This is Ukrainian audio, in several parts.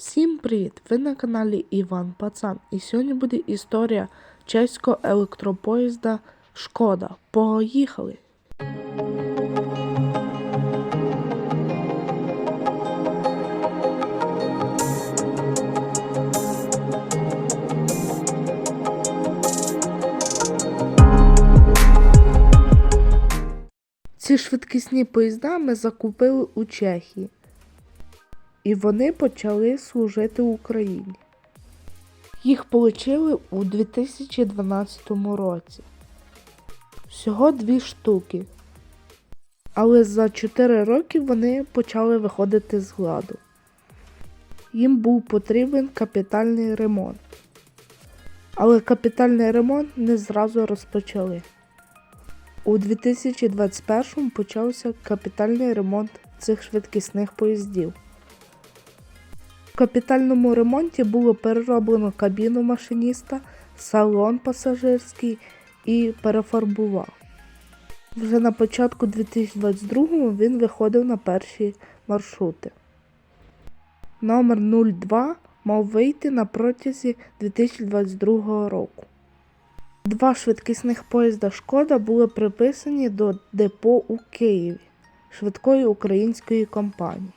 Всім привіт! Ви на каналі Іван Пацан. І сьогодні буде історія чеського електропоїзда Шкода. Поїхали! Ці швидкісні поїзда ми закупили у Чехії. І вони почали служити Україні. Їх отримали у 2012 році. Всього дві штуки. Але за 4 роки вони почали виходити з ладу. Їм був потрібен капітальний ремонт. Але капітальний ремонт не зразу розпочали. У 2021 почався капітальний ремонт цих швидкісних поїздів. Капітальному ремонті було перероблено кабіну машиніста, салон пасажирський і перефарбував. Вже на початку 2022-го він виходив на перші маршрути. Номер 02 мав вийти на протязі 2022 року. Два швидкісних поїзда Шкода були приписані до депо у Києві швидкої української компанії,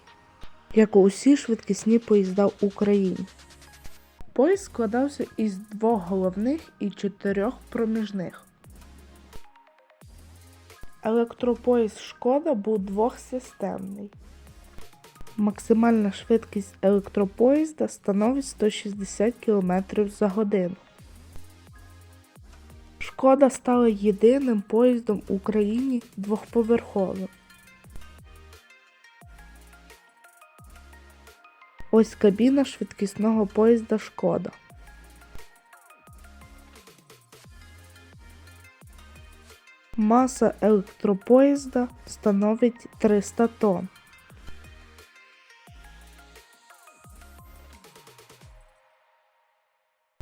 як усі швидкісні поїзда в Україні. Поїзд складався із двох головних і чотирьох проміжних. Електропоїзд Шкода був двохсистемний. Максимальна швидкість електропоїзда становить 160 км за годину. Шкода стала єдиним поїздом в Україні двохповерховим. Ось кабіна швидкісного поїзда Шкода. Маса електропоїзда становить 300 тонн.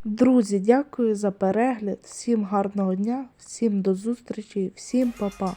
Друзі, дякую за перегляд. Всім гарного дня, всім до зустрічі, всім па-па.